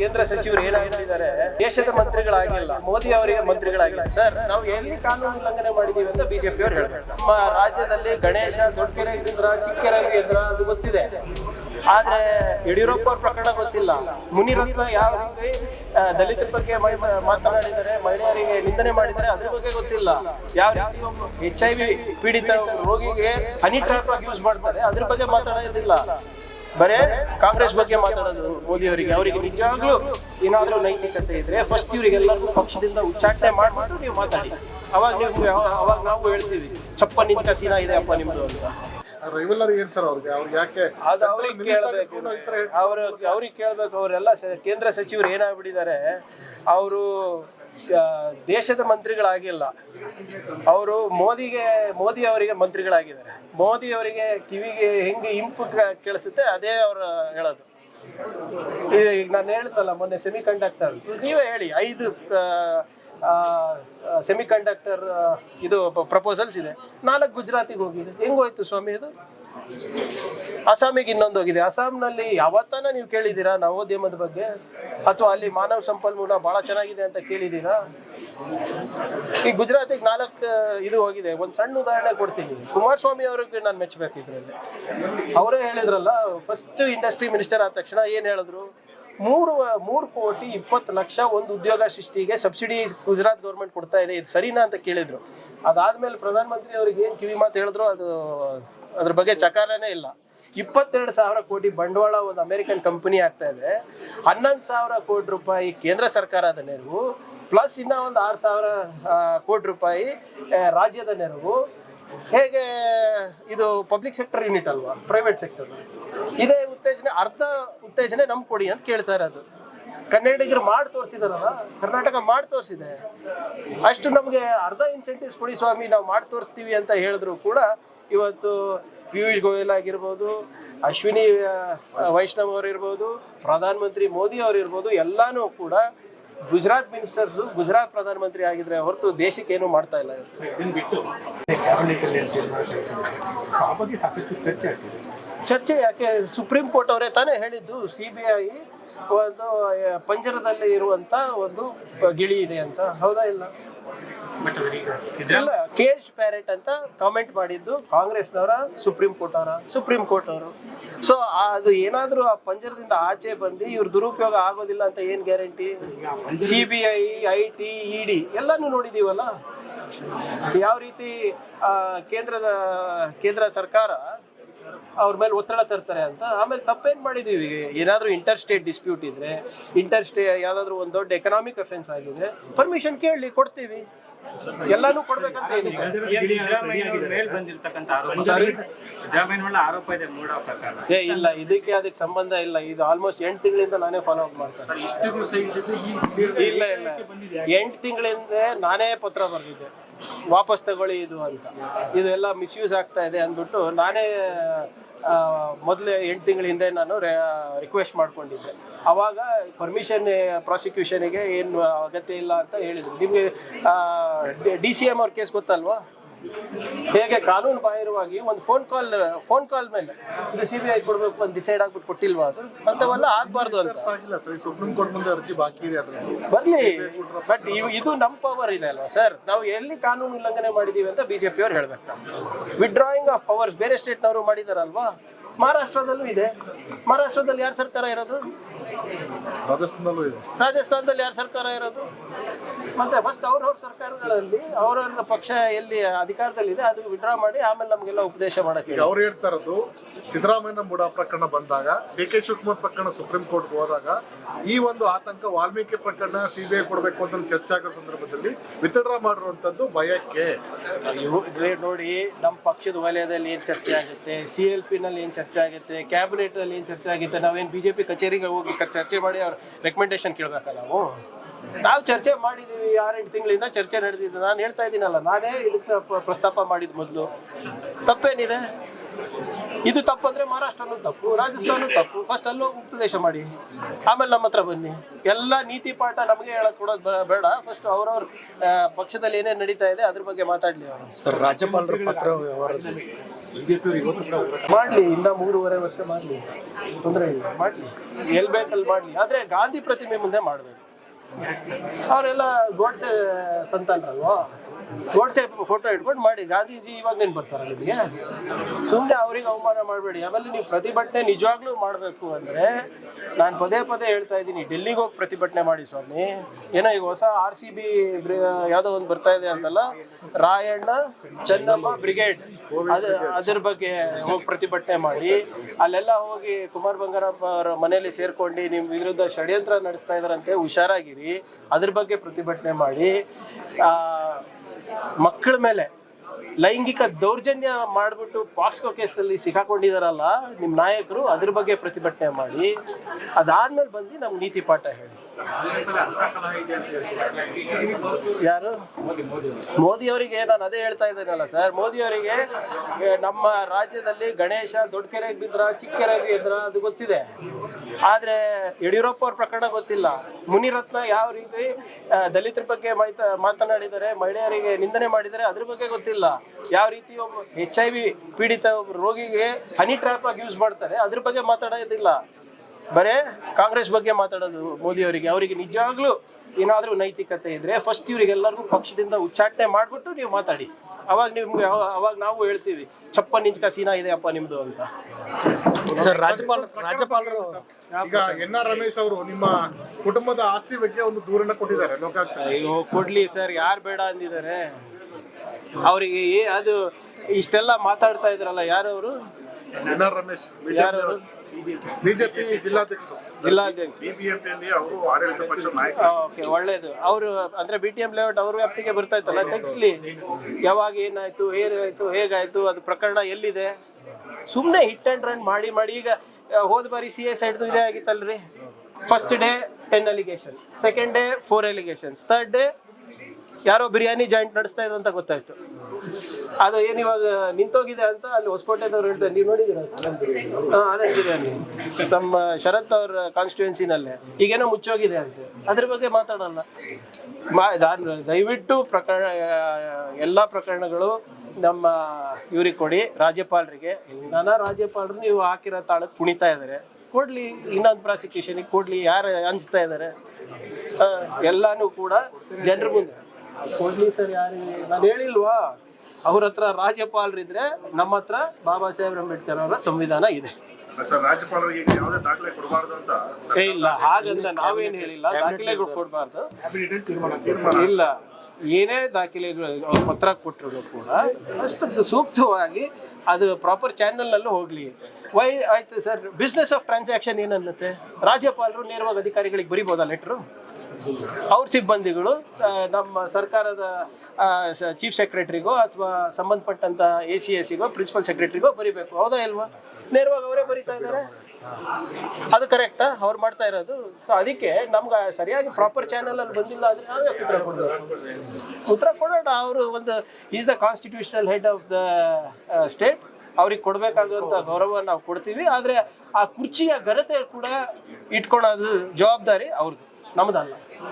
ಕೇಂದ್ರ ಸಚಿವರು ಏನಾಗಿದ್ದಾರೆ ದೇಶದ ಮಂತ್ರಿಗಳಾಗಿಲ್ಲ. ಮೋದಿ ಅವರಿಗೆ ಮಂತ್ರಿಗಳಾಗಿಲ್ಲ. ಸರ್, ನಾವು ಎಲ್ಲಿ ಕಾನೂನು ಉಲ್ಲಂಘನೆ ಮಾಡಿದೀವಿ ಅಂತ ಬಿಜೆಪಿ ಅವರು ಹೇಳ್ತಾರೆ. ನಮ್ಮ ರಾಜ್ಯದಲ್ಲಿ ಗಣೇಶ, ದೊಡ್ಡಕೆರೆ, ಇದ್ರ ಚಿಕ್ಕೆರೆ ಇದ್ರ ಅದು ಗೊತ್ತಿದೆ. ಆದ್ರೆ ಯಡಿಯೂರಪ್ಪ ಅವ್ರ ಪ್ರಕರಣ ಗೊತ್ತಿಲ್ಲ. ಮುನಿರತ್ನ ಯಾವ ರೀತಿ ದಲಿತರ ಬಗ್ಗೆ ಮಾತನಾಡಿದರೆ ಮಹಿಳೆಯರಿಗೆ ನಿಂದನೆ ಮಾಡಿದರೆ ಅದ್ರ ಬಗ್ಗೆ ಗೊತ್ತಿಲ್ಲ. ಯಾವ ರೀತಿ ಎಚ್ ಐ ವಿ ಪೀಡಿತ ರೋಗಿಗೆ ಹನಿ ಟ್ರಾಪ್ ಯೂಸ್ ಮಾಡ್ತಾರೆ, ಅದ್ರ ಬಗ್ಗೆ ಮಾತಾಡೋದಿಲ್ಲ ಬರೇ ಕಾಂಗ್ರೆಸ್ ಬಗ್ಗೆ ಮಾತಾಡೋದು ಮೋದಿ ಅವರಿಗೆ ಅವರಿಗೆ ನಿಜವಾಗ್ಲೂ ಏನಾದ್ರೂ ನೈತಿಕತೆ ಇದ್ರೆ ಫಸ್ಟ್ ಇವರಿಗೆಲ್ಲರೂ ಪಕ್ಷದಿಂದ ಉಚ್ಚಾಟನೆ ಮಾಡ್ಬಿಟ್ಟು ನೀವು ಮಾತಾಡಿ. ಅವಾಗ ನೀವು ಅವಾಗ ನಾವು ಹೇಳ್ತೀವಿ ಚಪ್ಪ ನಿಂತ ಸೀನಾ ಇದೆ ಅಪ್ಪ ನಿಮ್ದು ಅಂತ. ರೆಗ್ಯುಲರ್ ಏನ್ ಸರ್ ಅವ್ರಿಗೆ? ಅವ್ರಿಗೆ ಯಾಕೆ? ಅದು ಅವ್ರಿಗೆ ಕೇಳಬೇಕು. ಅವ್ರ ಅವ್ರಿಗೆ ಕೇಳ್ಬೇಕು. ಅವರೆಲ್ಲ ಕೇಂದ್ರ ಸಚಿವರು ಏನಾಗ್ಬಿಟ್ಟಿದ್ದಾರೆ ಅವರು ದೇಶದ ಮಂತ್ರಿಗಳಾಗಿಲ್ಲ. ಅವರು ಮೋದಿಗೆ, ಮೋದಿ ಅವರಿಗೆ ಮಂತ್ರಿಗಳಾಗಿದ್ದಾರೆ. ಮೋದಿ ಅವರಿಗೆ ಕಿವಿಗೆ ಹೆಂಗೆ ಇಂಪು ಕೇಳಿಸುತ್ತೆ, ಅದೇ ಅವರು ಹೇಳೋದು. ಈಗ ನಾನು ಹೇಳಿದ್ನಲ್ಲ, ಮೊನ್ನೆ ಸೆಮಿ ಕಂಡಕ್ಟರ್ ನೀವೇ ಹೇಳಿ, ಐದು ಸೆಮಿ ಕಂಡಕ್ಟರ್ ಇದು ಪ್ರಪೋಸಲ್ಸ್ ಇದೆ. ನಾಲ್ಕು ಗುಜರಾತಿಗೆ ಹೋಗಿದೆ. ಹೆಂಗೋಯ್ತು ಸ್ವಾಮಿ ಅದು? ಅಸ್ಸಾಮಿಗೆ ಇನ್ನೊಂದು ಹೋಗಿದೆ. ಅಸ್ಸಾಂನಲ್ಲಿ ಯಾವತ್ತಾನ ನೀವು ಕೇಳಿದ್ದೀರಾ ನವೋದ್ಯಮದ ಬಗ್ಗೆ? ಅಥವಾ ಅಲ್ಲಿ ಮಾನವ ಸಂಪನ್ಮೂಲ ಬಹಳ ಚೆನ್ನಾಗಿದೆ ಅಂತ ಕೇಳಿದ್ದೀರಾ? ಈ ಗುಜರಾತಿಗೆ ನಾಲ್ಕು ಇದು ಹೋಗಿದೆ. ಒಂದು ಸಣ್ಣ ಉದಾಹರಣೆ ಕೊಡ್ತೀನಿ. ಕುಮಾರಸ್ವಾಮಿ ಅವ್ರಿಗೆ ನಾನು ಮೆಚ್ಚಬೇಕು ಇದರಲ್ಲಿ. ಅವರೇ ಹೇಳಿದ್ರಲ್ಲ ಫಸ್ಟ್ ಇಂಡಸ್ಟ್ರಿ ಮಿನಿಸ್ಟರ್ ಆದ ತಕ್ಷಣ ಏನು ಹೇಳಿದ್ರು? ಮೂರು ಮೂರು ಕೋಟಿ ಇಪ್ಪತ್ತು ಲಕ್ಷ ಒಂದು ಉದ್ಯೋಗ ಸೃಷ್ಟಿಗೆ ಸಬ್ಸಿಡಿ ಗುಜರಾತ್ ಗೌರ್ಮೆಂಟ್ ಕೊಡ್ತಾ ಇದೆ. ಇದು ಸರಿನಾ ಅಂತ ಕೇಳಿದ್ರು. ಅದಾದ್ಮೇಲೆ ಪ್ರಧಾನಮಂತ್ರಿ ಅವ್ರಿಗೆ ಏನು ಕಿವಿ ಮಾತು ಹೇಳಿದ್ರು? ಅದು, ಅದ್ರ ಬಗ್ಗೆ ಚಕಾರನೇ ಇಲ್ಲ. ಇಪ್ಪತ್ತೆರಡು ಸಾವಿರ ಕೋಟಿ ಬಂಡವಾಳ ಒಂದು ಅಮೆರಿಕನ್ ಕಂಪನಿ ಆಗ್ತಾ ಇದೆ. ಹನ್ನೊಂದು ಸಾವಿರ ಕೋಟಿ ರೂಪಾಯಿ ಕೇಂದ್ರ ಸರ್ಕಾರದ ನೆರವು. ಪ್ಲಸ್ ಇನ್ನ ಒಂದು ಆರು ಸಾವಿರ ಕೋಟಿ ರೂಪಾಯಿ ರಾಜ್ಯದ ನೆರವು. ಹೇಗೆ ಇದು ಪಬ್ಲಿಕ್ ಸೆಕ್ಟರ್ ಯೂನಿಟ್ ಅಲ್ವಾ? ಪ್ರೈವೇಟ್ ಸೆಕ್ಟರ್ ಇದೇ ಉತ್ತೇಜನೆ, ಅರ್ಧ ಉತ್ತೇಜನೆ ನಮ್ ಕೊಡಿ ಅಂತ ಕೇಳ್ತಾ ಇರೋದು. ಕನ್ನಡಿಗರು ಮಾಡಿ ತೋರಿಸಿದಾರಲ್ಲ, ಕರ್ನಾಟಕ ಮಾಡಿ ತೋರಿಸಿದೆ. ಅಷ್ಟು ನಮಗೆ ಅರ್ಧ ಇನ್ಸೆಂಟಿವ್ಸ್ ಕೊಡಿ ಸ್ವಾಮಿ, ನಾವು ಮಾಡಿ ತೋರಿಸ್ತೀವಿ ಅಂತ ಹೇಳಿದ್ರು ಕೂಡ ಇವತ್ತು ಪಿಯೂಷ್ ಗೋಯಲ್ ಆಗಿರ್ಬೋದು, ಅಶ್ವಿನಿ ವೈಷ್ಣವ್ ಅವರಿರ್ಬೋದು ಪ್ರಧಾನಮಂತ್ರಿ ಮೋದಿ ಅವರಿರ್ಬೋದು ಎಲ್ಲಾನು ಕೂಡ ಗುಜರಾತ್ ಮಿನಿಸ್ಟರ್ಸ್ ಗುಜರಾತ್ ಪ್ರಧಾನಮಂತ್ರಿ ಆಗಿದ್ರೆ ಹೊರತು ದೇಶಕ್ಕೆ ಏನು ಮಾಡ್ತಾ ಇಲ್ಲ. ಚರ್ಚೆ ಯಾಕೆ? ಸುಪ್ರೀಂ ಕೋರ್ಟ್ ಅವರೇ ತಾನೇ ಹೇಳಿದ್ದು ಸಿ ಬಿ ಐ ಒಂದು ಪಂಜರದಲ್ಲಿ ಇರುವಂತ ಒಂದು ಗಿಳಿ ಇದೆ ಅಂತ. ಹೌದಾ ಇಲ್ಲ? ಇಲ್ಲ ಕೇಶ್ ಪ್ಯಾರೆಟ್ ಅಂತ ಕಾಮೆಂಟ್ ಮಾಡಿದ್ದು ಕಾಂಗ್ರೆಸ್ನವರ ಸುಪ್ರೀಂ ಕೋರ್ಟ್ ಅವರ ಸುಪ್ರೀಂ ಕೋರ್ಟ್ ಅವರು. ಸೊ ಅದು ಏನಾದ್ರೂ ಆ ಪಂಜರದಿಂದ ಆಚೆ ಬಂದು ಇವ್ರ ದುರುಪಯೋಗ ಆಗೋದಿಲ್ಲ ಅಂತ ಏನ್ guarantee C B I I T ED ಎಲ್ಲಾನು ನೋಡಿದೀವಲ್ಲ? ಯಾವ ರೀತಿ ಕೇಂದ್ರದ, ಕೇಂದ್ರ ಸರ್ಕಾರ ಅವ್ರ ಮೇಲೆ ಒತ್ತಡ ತರ್ತಾರೆ ಅಂತ. ಆಮೇಲೆ ತಪ್ಪೇನ್ ಮಾಡಿದೀವಿ. ಏನಾದ್ರೂ ಇಂಟರ್ ಸ್ಟೇಟ್ ಡಿಸ್ಪ್ಯೂಟ್ ಇದ್ರೆ ಇಂಟರ್ ಸ್ಟೇ ಯಾವ್ದಾದ್ರು ಒಂದು ದೊಡ್ಡ ಎಕನಾಮಿಕ್ ಅಫೆನ್ಸ್ ಆಗಿದೆ ಪರ್ಮಿಷನ್ ಕೇಳಿ ಕೊಡ್ತೀವಿ. ಎಲ್ಲಾನು ಕೊಡ್ಬೇಕಂತ ಏನಿಲ್ಲ. ಇಲ್ಲ ಇದಕ್ಕೆ ಅದಕ್ಕೆ ಸಂಬಂಧ ಇಲ್ಲ. ಇದು ಆಲ್ಮೋಸ್ಟ್ ಎಂಟು ತಿಂಗಳಿಂದ ನಾನೇ ಫಾಲೋ ಅಪ್ ಮಾಡ್ತೇನೆ ಇಲ್ಲ ಇಲ್ಲ. ಎಂಟು ತಿಂಗಳಿಂದ ನಾನೇ ಪತ್ರ ಬರೆದಿದ್ದೆ. ವಾಪಸ್ ತಗೊಳ್ಳಿ ಇದು ಅಂತ. ಇದೆಲ್ಲ ಮಿಸ್ಯೂಸ್ ಆಗ್ತಾ ಇದೆ ಅಂದ್ಬಿಟ್ಟು ನಾನೇ ಮೊದಲು ಎಂಟು ತಿಂಗಳ ಹಿಂದೆ ನಾನು ರಿಕ್ವೆಸ್ಟ್ ಮಾಡ್ಕೊಂಡಿದ್ದೆ. ಅವಾಗ ಪರ್ಮಿಷನ್ ಪ್ರಾಸಿಕ್ಯೂಷನಿಗೆ ಏನು ಅಗತ್ಯ ಇಲ್ಲ ಅಂತ ಹೇಳಿದರು. ನಿಮಗೆ ಡಿ ಸಿ ಎಂ ಅವ್ರ ಕೇಸ್ ಗೊತ್ತಲ್ವಾ? ಹೇಗೆ ಕಾನೂನು ಬಾಹಿರವಾಗಿ ಒಂದು ಫೋನ್ ಕಾಲ್ ಫೋನ್ ಕಾಲ್ ಮೇಲೆ ಇದು ಸಿ ಬಿ ಐ ಕೊಡಬೇಕು ಅಂತ ಡಿಸೈಡ್ ಆಗ್ಬಿಟ್ಟು ಕೊಟ್ಟಿಲ್ವಾ ಅದು? ಅಂತವೆಲ್ಲ ಆಗ್ಬಾರ್ದು ಅಂತ. ಇಲ್ಲ ಸರ್ ಸುಪ್ರೀಂ ಕೋರ್ಟ್ ಮುಂದೆ ಅರ್ಜಿ ಬಾಕಿ ಇದೆ ಅದ್ರ ಬರ್ಲಿ. ಬಟ್ ಇದು ನಮ್ಮ ಪವರ್ ಇದೆ ಅಲ್ವಾ ಸರ್? ನಾವು ಎಲ್ಲಿ ಕಾನೂನು ಉಲ್ಲಂಘನೆ ಮಾಡಿದೀವಿ ಅಂತ ಬಿಜೆಪಿ ಅವ್ರು ಹೇಳ್ಬೇಕು. ವಿಡ್ರಾಯಿಂಗ್ ಆಫ್ ಪವರ್ಸ್ ಬೇರೆ ಸ್ಟೇಟ್ನವರು ಮಾಡಿದಾರಲ್ವಾ? ಮಹಾರಾಷ್ಟ್ರದಲ್ಲೂ ಇದೆ. ಮಹಾರಾಷ್ಟ್ರದಲ್ಲಿ ಯಾರ ಸರ್ಕಾರ ಇರೋದು? ರಾಜಸ್ಥಾನದಲ್ಲೂ ಇದೆ. ರಾಜಸ್ಥಾನದಲ್ಲಿ ಯಾರ ಸರ್ಕಾರ ಇರೋದು? ಮತ್ತೆ ಫಸ್ಟ್ ಅವ್ರವ್ರ ಸರ್ಕಾರಗಳಲ್ಲಿ ಅವ್ರವ್ರ ಪಕ್ಷ ಎಲ್ಲಿ ಅಧಿಕಾರದಲ್ಲಿದೆ ಅದು ವಿಡ್ರಾ ಮಾಡಿ ಆಮೇಲೆ ನಮಗೆಲ್ಲ ಉಪದೇಶ ಮಾಡಕ್ಕೆ ಅವ್ರು ಹೇಳ್ತಾ ಇರೋದು ಸಿದ್ದರಾಮಯ್ಯ ಮೂಡ ಪ್ರಕರಣ ಬಂದಾಗ ಡಿ ಕೆ ಶಿವಕುಮಾರ್ ಪ್ರಕರಣ ಸುಪ್ರೀಂ ಕೋರ್ಟ್ ಹೋದಾಗ ಈ ಒಂದು ಆತಂಕ ವಾಲ್ಮೀಕಿ ಪ್ರಕರಣ ಸಿಬಿಐ ಕೊಡಬೇಕು ಅಂತ ಚರ್ಚೆ ಆಗೋ ಸಂದರ್ಭದಲ್ಲಿ ವಿತ್ಡ್ರಾ ಮಾಡಿರುವಂತದ್ದು ಭಯಕ್ಕೆ. ನೋಡಿ ನಮ್ಮ ಪಕ್ಷದ ವಲಯದಲ್ಲಿ ಏನ್ ಚರ್ಚೆ ಆಗುತ್ತೆ ಸಿ ಎಲ್ ಪಿ ನಲ್ಲಿ ಏನ್ ಚರ್ಚೆ ಆಗುತ್ತೆ ಕ್ಯಾಬಿನೆಟ್ನಲ್ಲಿ ಏನ್ ಚರ್ಚೆ ಆಗುತ್ತೆ ನಾವೇನ್ ಬಿಜೆಪಿ ಕಚೇರಿಗೆ ಹೋಗಿ ಚರ್ಚೆ ಮಾಡಿ ಅವ್ರ ರೆಕಮೆಂಡೇಶನ್ ಕೇಳ್ಬೇಕಲ್ಲ ನಾವು? ನಾವು ಚರ್ಚೆ ಮಾಡಿದೀವಿ ಆರೆಂಟು ತಿಂಗಳಿಂದ ಚರ್ಚೆ ನಡೆದಿದ್ದು. ನಾನು ಹೇಳ್ತಾ ಇದ್ದೀನಲ್ಲ ನಾನೇ ಇದಕ್ಕೆ ಪ್ರ- ಪ್ರಸ್ತಾಪ ಮಾಡಿದ ಮೊದಲು. ತಪ್ಪೇನಿದೆ? ಇದು ತಪ್ಪಂದ್ರೆ ಮಹಾರಾಷ್ಟ್ರನೂ ತಪ್ಪು ರಾಜಸ್ಥಾನ ತಪ್ಪು. ಫಸ್ಟ್ ಅಲ್ಲೂ ಉಪದೇಶ ಮಾಡಿ. ಆಮೇಲೆ ನಮ್ಮ ಹತ್ರ ಬನ್ನಿ. ಎಲ್ಲ ನೀತಿ ಪಾಠ ನಮಗೆ ಹೇಳಕ್ ಕೊಡೋದು ಬೇಡ. ಫಸ್ಟ್ ಅವ್ರವ್ರ ಪಕ್ಷದಲ್ಲಿ ಏನೇನು ನಡೀತಾ ಇದೆ ಅದ್ರ ಬಗ್ಗೆ ಮಾತಾಡ್ಲಿ ಅವರು. ಸರ್ ರಾಜ್ಯಪಾಲರ ಪತ್ರ ಮಾಡ್ಲಿ ಇನ್ನ ಮೂರುವರೆ ವರ್ಷ ಮಾಡ್ಲಿ. ತೊಂದರೆ ಇಲ್ಲ ಮಾಡ್ಲಿ. ಎಲ್ಲಿ ಬೇಕಲ್ಲಿ ಮಾಡ್ಲಿ. ಆದ್ರೆ ಗಾಂಧಿ ಪ್ರತಿಮೆ ಮುಂದೆ ಮಾಡ್ಬೇಕು. ಅವರೆಲ್ಲ ಗೋಡ್ಸೆ ಸಂತಾನರಲ್ವಾ ಗೋಡ್ಸೆ ಫೋಟೋ ಇಟ್ಕೊಂಡು ಮಾಡಿ, ಗಾಂಧೀಜಿ ಇವಾಗ ನೆನ್ ಬರ್ತಾರ ನಿಮಗೆ? ಸುಮ್ಮನೆ ಅವ್ರಿಗೆ ಅವಮಾನ ಮಾಡಬೇಡಿ. ಆಮೇಲೆ ನೀವು ಪ್ರತಿಭಟನೆ ನಿಜವಾಗ್ಲೂ ಮಾಡಬೇಕು ಅಂದ್ರೆ ನಾನು ಪದೇ ಪದೇ ಹೇಳ್ತಾ ಇದ್ದೀನಿ, ಡೆಲ್ಲಿಗೆ ಹೋಗಿ ಪ್ರತಿಭಟನೆ ಮಾಡಿ ಸ್ವಾಮಿ. ಏನೋ ಈಗ ಹೊಸ ಆರ್ ಸಿ ಬಿ ಯಾವುದೋ ಒಂದು ಬರ್ತಾ ಇದೆ ಅಂತಲ್ಲ, ರಾಯಣ್ಣ ಚೆನ್ನಮ್ಮ ಬ್ರಿಗೇಡ್ ಅದರ ಬಗ್ಗೆ ಹೋಗಿ ಪ್ರತಿಭಟನೆ ಮಾಡಿ, ಅಲ್ಲೆಲ್ಲ ಹೋಗಿ ಕುಮಾರ್ ಬಂಗಾರಪ್ಪ ಅವರ ಮನೆಯಲ್ಲಿ ಸೇರ್ಕೊಂಡು ನಿಮ್ಮ ವಿರುದ್ಧ ಷಡ್ಯಂತ್ರ ನಡೆಸ್ತಾ ಇದಾರಂತೆ ಹುಷಾರಾಗಿರಿ, ಅದ್ರ ಬಗ್ಗೆ ಪ್ರತಿಭಟನೆ ಮಾಡಿ. ಮಕ್ಕಳ ಮೇಲೆ ಲೈಂಗಿಕ ದೌರ್ಜನ್ಯ ಮಾಡಿಬಿಟ್ಟು ಪಾಕ್ಸ್ಕೋ ಕೇಸಲ್ಲಿ ಸಿಕ್ಕಾಕೊಂಡಿದಾರಲ್ಲ ನಿಮ್ಮ ನಾಯಕರು ಅದ್ರ ಬಗ್ಗೆ ಪ್ರತಿಭಟನೆ ಮಾಡಿ, ಅದಾದ್ಮೇಲೆ ಬಂದು ನಮ್ಗೆ ನೀತಿ ಪಾಠ ಹೇಳಿ. ಯಾರು? ಮೋದಿ ಅವರಿಗೆ ನಾನು ಅದೇ ಹೇಳ್ತಾ ಇದ್ದೇನಲ್ಲ ಸರ್ ಮೋದಿ ಅವರಿಗೆ ನಮ್ಮ ರಾಜ್ಯದಲ್ಲಿ ಗಣೇಶ ದೊಡ್ಡ ಕೆರೆಗೆ ಬಿದ್ರ ಚಿಕ್ಕ ಕೆರೆಗೆ ಬಿದ್ರ ಅದು ಗೊತ್ತಿದೆ. ಆದ್ರೆ ಯಡಿಯೂರಪ್ಪ ಅವ್ರ ಪ್ರಕರಣ ಗೊತ್ತಿಲ್ಲ. ಮುನಿರತ್ನ ಯಾವ ರೀತಿ ದಲಿತರ ಬಗ್ಗೆ ಮಾತನಾಡಿದರೆ ಮಹಿಳೆಯರಿಗೆ ನಿಂದನೆ ಮಾಡಿದರೆ ಅದ್ರ ಬಗ್ಗೆ ಗೊತ್ತಿಲ್ಲ. ಯಾವ ರೀತಿ ಒಬ್ಬ ಎಚ್ ಐ ವಿ ಪೀಡಿತ ರೋಗಿಗೆ ಹನಿ ಟ್ರಾಪ್ ಆಗಿ ಯೂಸ್ ಮಾಡ್ತಾರೆ, ಅದ್ರ ಬಗ್ಗೆ ಮಾತಾಡೋದಿಲ್ಲ. ಬರೇ ಕಾಂಗ್ರೆಸ್ ಬಗ್ಗೆ ಮಾತಾಡೋದು ಮೋದಿ ಅವರಿಗೆ. ಅವರಿಗೆ ನಿಜವಾಗ್ಲೂ ಏನಾದ್ರೂ ನೈತಿಕತೆ ಇದ್ರೆ ಫಸ್ಟ್ ಇವರಿಗೆಲ್ಲರಿಗೂ ಪಕ್ಷದಿಂದ ಉಚ್ಚಾಟನೆ ಮಾಡ್ಬಿಟ್ಟು ನೀವು ಮಾತಾಡಿ. ಅವಾಗ ನಿಮ್ಗೆ ಅವಾಗ ನಾವು ಹೇಳ್ತೀವಿ ಚಪ್ಪನ್ ಇಂಚ ಕಸೀನಾ ಇದೆ ಅಪ್ಪ ನಿಮ್ದು ಅಂತ. ಸರ್ ರಾಜ್ಯಪಾಲ ರಾಜ್ಯಪಾಲರು ಈಗ ಎನ್ ಆರ್ ರಮೇಶ್ ಅವರು ನಿಮ್ಮ ಕುಟುಂಬದ ಆಸ್ತಿ ಬಗ್ಗೆ ಒಂದು ದೂರನ್ನ ಕೊಟ್ಟಿದ್ದಾರೆ ಲೋಕಾಯುಕ್ತ. ಅಯ್ಯೋ ಕೊಡ್ಲಿ ಸರ್ ಯಾರು ಬೇಡ ಅಂದಿದ್ದಾರೆ. ಅವರಿಗೆ ಏ ಅದು ಇಷ್ಟೆಲ್ಲ ಮಾತಾಡ್ತಾ ಇದ್ರಲ್ಲ ಯಾರು ಅವರು ಎನ್ ಆರ್ ರಮೇಶ್ ಬಿಜೆಪಿ ಜಿಲ್ಲಾಧ್ಯಕ್ಷರು. ಜಿಲ್ಲಾಧ್ಯಕ್ಷ ಬಿಬಿಎಂಪಿಯಲ್ಲಿ ಅವರು ಆಡಳಿತ ಪಕ್ಷ ನಾಯಕ ಓಕೆ ಒಳ್ಳೇದು. ಅವರು ಅಂದ್ರೆ ಬಿ ಟಿ ಎಂ ಲೇಔಟ್ ಅವ್ರ ವ್ಯಾಪ್ತಿಗೆ ಬರ್ತಾ ಇತ್ತಲ್ಲ? ತೆಗ್ಸ್ಲಿ. ಯಾವಾಗ ಏನಾಯ್ತು ಏನಾಯ್ತು ಹೇಗಾಯ್ತು ಅದು ಪ್ರಕರಣ ಎಲ್ಲಿದೆ? ಸುಮ್ಮನೆ ಹಿಟ್ ಅಂಡ್ ರನ್ ಮಾಡಿ ಮಾಡಿ. ಈಗ ಹೋದ ಬಾರಿ ಸಿ ಎಸ್ ಹಿಡಿದು ಇದೇ ಆಗಿತ್ತಲ್ರಿ? First day ten allegation second day four allegations third day ಯಾರೋ ಬಿರಿಯಾನಿ ಜಾಯಿಂಟ್ ನಡೆಸ್ತಾ ಇದ್ದಂತ ಅಂತ ಗೊತ್ತಾಯ್ತು. ಅದು ಏನು ಇವಾಗ ನಿಂತೋಗಿದೆ ಅಂತ ಅಲ್ಲಿ ಹೊಸಕೋಟೆದವ್ರು ಹೇಳ್ತಾರೆ, ನೀವು ನೋಡಿದ್ದೀರಾ? ಹಾ ಆನಂದ್ ಬಿರಿಯಾನಿ ತಮ್ಮ ಶರತ್ ಅವ್ರ ಕಾನ್ಸ್ಟಿಟ್ಯೂನ್ಸಿನಲ್ಲೇ ಈಗೇನೋ ಮುಚ್ಚೋಗಿದೆ ಅಂತ. ಅದ್ರ ಬಗ್ಗೆ ಮಾತಾಡಲ್ಲ ದಯವಿಟ್ಟು ಪ್ರಕರಣ, ಎಲ್ಲ ಪ್ರಕರಣಗಳು ನಮ್ಮ ಇವ್ರಿಗೆ ಕೊಡಿ, ರಾಜ್ಯಪಾಲರಿಗೆ. ನಾನಾ ರಾಜ್ಯಪಾಲರು ನೀವು ಹಾಕಿರೋ ತಾಳಕ್ಕೆ ಕುಣಿತಾ ಇದ್ದಾರೆ. ಕೊಡ್ಲಿ, ಇನ್ನೊಂದು ಪ್ರಾಸಿಕ್ಯೂಷನಿಗೆ ಕೊಡ್ಲಿ, ಯಾರು ಹಂಚ್ತಾ ಇದ್ದಾರೆ? ಎಲ್ಲಾನು ಕೂಡ ಜನರ ಮುಂದೆ. ಕೊಡ್ಲಿ ಸರ್ ಯಾರಿಗೆ? ನಾನು ಹೇಳಿಲ್ವಾ? ಅವ್ರ ಹತ್ರ ರಾಜ್ಯಪಾಲರಿದ್ರೆ ನಮ್ಮ ಹತ್ರ ಬಾಬಾ ಸಾಹೇಬ್ ಅಂಬೇಡ್ಕರ್ ಅವರ ಸಂವಿಧಾನ ಇದೆ. ಸರ್ ರಾಜ್ಯಪಾಲರಿಗೆ ಯಾವುದೇ ದಾಖಲೆ ಕೊಡಬಾರ್ದು ಅಂತ ಏ ಇಲ್ಲ ಹಾಗಂತ ನಾವೇನ್ ಹೇಳಿಲ್ಲ. ದಾಖಲೆಗಳು ಕೊಡಬಾರ್ದು. ಇಲ್ಲ ಏನೇ ದಾಖಲೆಗಳು ಅವ್ರ ಪತ್ರ ಕೊಟ್ಟರು ಕೂಡ ಅಷ್ಟು ಸೂಕ್ತವಾಗಿ ಅದು ಪ್ರಾಪರ್ ಚಾನೆಲ್ನಲ್ಲೂ ಹೋಗ್ಲಿ. ವೈ ಆಯ್ತು ಸರ್? ಬಿಸ್ನೆಸ್ ಆಫ್ ಟ್ರಾನ್ಸಾಕ್ಷನ್ ಏನನ್ನತ್ತೆ? ರಾಜ್ಯಪಾಲರು ನೇರವಾಗಿ ಅಧಿಕಾರಿಗಳಿಗೆ ಬರಿಬೋದಾ ಲೆಟ್ರು ಅವ್ರ ಸಿಬ್ಬಂದಿಗಳು ನಮ್ಮ ಸರ್ಕಾರದ ಚೀಫ್ ಸೆಕ್ರೆಟರಿಗೋ ಅಥವಾ ಸಂಬಂಧಪಟ್ಟಂತ ಎ ಸಿ ಎಸ್ಸಿಗೋ ಪ್ರಿನ್ಸಿಪಲ್ ಸೆಕ್ರೆಟರಿಗೋ ಬರಿಬೇಕು. ಹೌದಾ ಇಲ್ವಾ? ನೇರವಾಗಿ ಅವರೇ ಬರಿತಾ ಇದ್ದಾರೆ? ಅದು ಕರೆಕ್ಟಾ ಅವ್ರು ಮಾಡ್ತಾ ಇರೋದು. ಸೊ ಅದಕ್ಕೆ ನಮ್ಗೆ ಸರಿಯಾಗಿ ಪ್ರಾಪರ್ ಚಾನಲ್ ಅಲ್ಲಿ ಬಂದಿಲ್ಲ ಅಂದ್ರೆ ನಾವೇ ಉತ್ತರ ಕೊಡೋದು ಉತ್ತರ ಕೊಡೋಣ. ಅವರು ಒಂದು is the constitutional head of the state ಅವ್ರಿಗೆ ಕೊಡಬೇಕಾದಂಥ ಗೌರವ ನಾವು ಕೊಡ್ತೀವಿ. ಆದರೆ ಆ ಕುರ್ಚಿಯ ಘನತೆ ಕೂಡ ಇಟ್ಕೊಳ್ಳೋದು ಜವಾಬ್ದಾರಿ ಅವ್ರದ್ದು 阿弥陀佛。